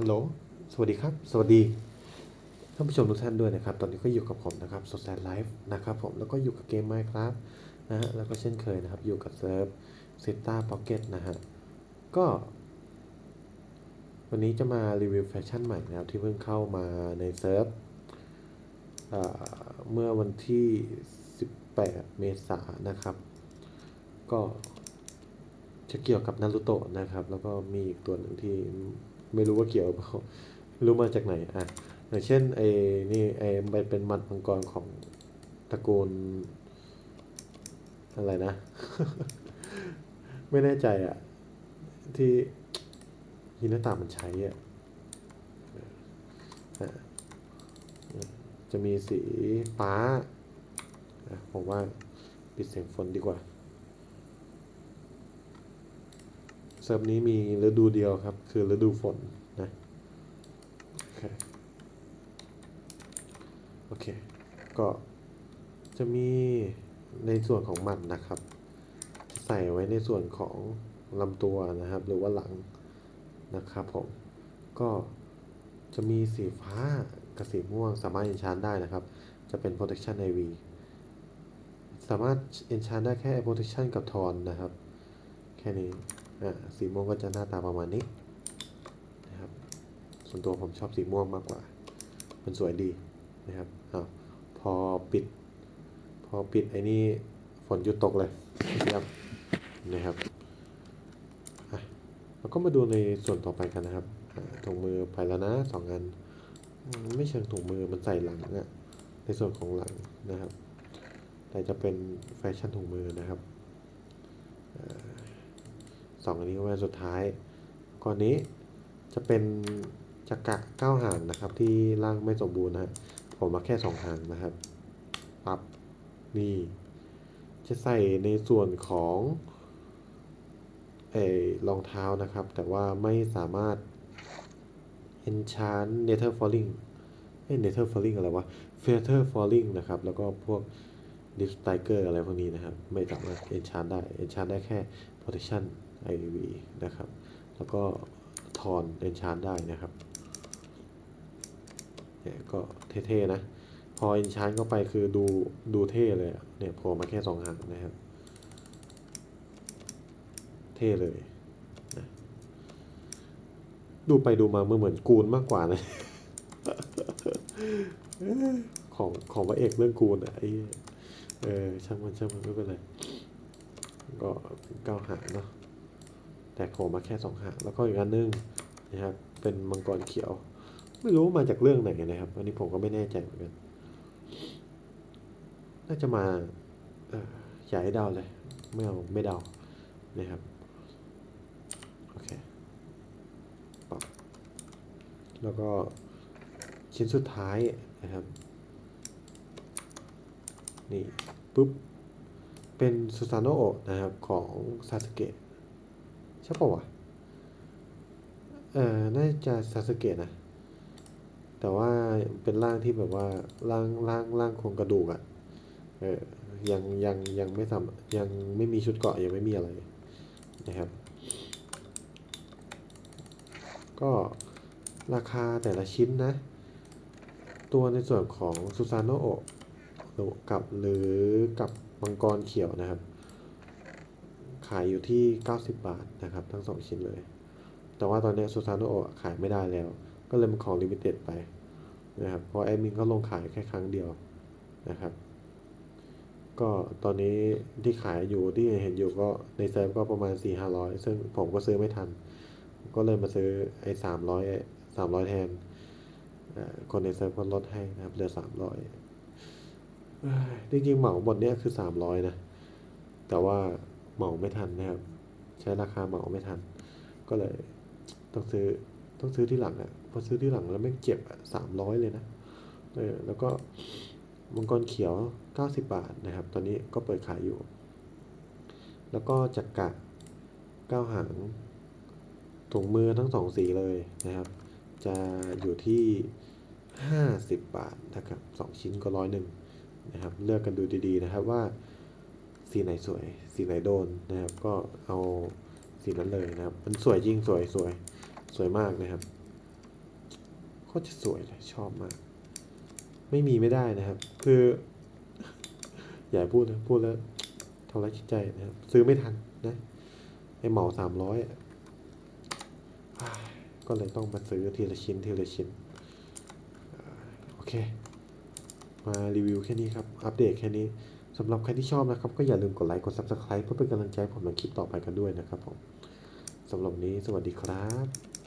ฮัลโหล สวัสดีครับ สวัสดีท่านผู้ชมทุกท่านด้วยนะครับ ตอนนี้ก็อยู่กับผมนะครับสดแซนไลฟ์นะครับผม แล้วก็อยู่กับเกม Minecraft นะฮะ แล้วก็เช่นเคยนะครับ อยู่กับเซิร์ฟซิต้าพ็อกเก็ตนะฮะ ก็ วันนี้จะมารีวิวแฟชั่นใหม่นะครับ ที่เพิ่งเข้ามาในเซิร์ฟเอ่อเมื่อวันที่ 18 เมษายนนะครับ ก็จะเกี่ยวกับนารูโตะนะครับ แล้วก็มีอีกตัวหนึ่งที่ ไม่รู้ว่าเกี่ยวหรือเปล่าไม่รู้มาจากไหนอะอย่างเช่นไอ้นี่ไอ้มันเป็นมัดมังกรของตระกูลอะไรนะ ไม่แน่ใจอะ ที่ฮินาตามันใช้อะจะมีสีฟ้า ผมว่าปิดเสียงฝนดีกว่า เซิร์ฟนี้มีฤดูเดียวครับ คือฤดูฝนนะโอเคโอเค ก็จะมีในส่วนของมันนะครับ ใส่ไว้ในส่วนของลำตัวนะครับ หรือว่าหลังนะครับผมก็จะมีสีฟ้ากับสีม่วงสามารถ enchant ได้นะครับ จะเป็น protection IV สามารถ enchant ได้แค่ protection กับทอนนะครับ แค่นี้ สีม่วงก็จะหน้าตาประมาณนี้นะครับส่วนตัวผมชอบสีม่วงมากกว่า มันสวยดีนะครับอาพอปิด พอปิดไอ้นี่ฝนหยุดตกเลยครับนะครับอะเราก็มาดูในส่วนต่อไปกันนะครับถุงมือไปแล้วนะสองอัน ไม่เชิงถุงมือมันใส่หลังอะในส่วนของหลังนะครับ แต่จะเป็นแฟชั่นถุงมือนะครับ สองอันนี้ก็เป็นสุดท้ายก่อนนี้จะเป็นจักระเก้าหางนะครับ ที่ร่างไม่สมบูรณ์นะผมมาแค่สองหางนะครับปับนี่ จะใส่ในส่วนของเอรองเท้านะครับ แต่ว่าไม่สามารถ enchant nether falling เอ้ nether falling อะไรวะ feather falling นะครับ แล้วก็พวก d i s t i g e r อะไรพวกนี้นะครับ ไม่สามารถ enchant ได้ enchant ได้แค่ protection IV นะครับ แล้วก็ทอน enchant ได้นะครับเนี่ยก็เท่ๆนะ พอ enchant เข้าไปคือดูดูเท่เลยเนี่ยโผล่มาแค่สองหางนะครับ เท่เลยนะดูไปดูมาเมื่อเหมือนกูนมากกว่านะของของพระเอกเรื่องกูนอะไอ้เออช่างมันช่างมันไม่เป็นไรก็เก้าหางเนาะ แต่โผล่มาแค่สองหางแล้วก็อีกอันนึงนะครับเป็นมังกรเขียว ไม่รู้มาจากเรื่องไหนนะครับ อันนี้ผมก็ไม่แน่ใจเหมือนกัน น่าจะมาอย่าให้เดาเลย ไม่เอาไม่เดานะครับโอเคปรับแล้วก็ชิ้นสุดท้ายนะครับ นี่ปุ๊บ เป็นซูซานโนโอะนะครับของซาสเกะ ช่ปะวะเออน่าจะซาสเกะนะ แต่ว่าเป็นร่างที่แบบว่าร่างร่างร่างโครงกระดูกอะ่ะ เออ ยังยังยังไม่ทำยังไม่มีชุดเกาะยังไม่มีอะไรนะครับ ก็ราคาแต่ละชิ้นนะ ตัวในส่วนของซูซานโนโอะกับหรือกับมังกรเขียวนะครับ ขายอยู่ที่ 90 บาทนะครับ ทั้งสองชิ้นเลย แต่ว่าตอนนี้ซูซานโนโอขายไม่ได้แล้ว ก็เลยเป็นของลิมิเต็ดไปนะครับ เพราะแอดมินก็ลงขายแค่ครั้งเดียวนะครับ ก็ตอนนี้ที่ขายอยู่ที่เห็นอยู่ก็ในเซิร์ฟก็ประมาณ 4 5 0 0 ซึ่งผมก็ซื้อไม่ทัน ก็เลยมาซื้อไอ้300 300แทนเอ่อคนในเซิร์ฟก็ลดให้นะครับเหลือ300เอ้ยจริงๆเหมาหมดเนี้ยคือ300นะ แต่ว่า เหมาไม่ทันนะครับ ใช้ราคาเหมาไม่ทัน ก็เลยต้องซื้อต้องซื้อที่หลังอะ่ะพอซื้อที่หลังแล้วไม่งเจ็บสามร้อยเลยนะเออแล้วก็มังกรเขียว 90 บาทนะครับ ตอนนี้ก็เปิดขายอยู่ แล้วก็จักระเก้าหางถุงมือทั้งสองสีเลยนะครับ จะอยู่ที่ 50 บาทนะครับสองชิ้นก็ร้อยหนึ่งนะครับ เลือกกันดูดีๆนะครับว่า สีไหนสวย สีไหนโดนนะครับ ก็เอาสีนั้นเลยนะครับ มันสวยจริงสวยสวยสวยมากนะครับโคตรจะสวยเลยชอบมาก ไม่มีไม่ได้นะครับ คือ อย่าพูดนะพูดแล้วทำร้ายจิตใจนะครับ ซื้อไม่ทันนะไอเหมาสามร้อยก็เลยต้องมาซื้อทีละชิ้นทีละชิ้น โอเค มารีวิวแค่นี้ครับ อัปเดตแค่นี้ สำหรับใครที่ชอบนะครับ ก็อย่าลืมกดไลค์กด Subscribe เพื่อเป็นกำลังใจผมในคลิปต่อไปกันด้วยนะครับผมสำหรับนี้สวัสดีครับ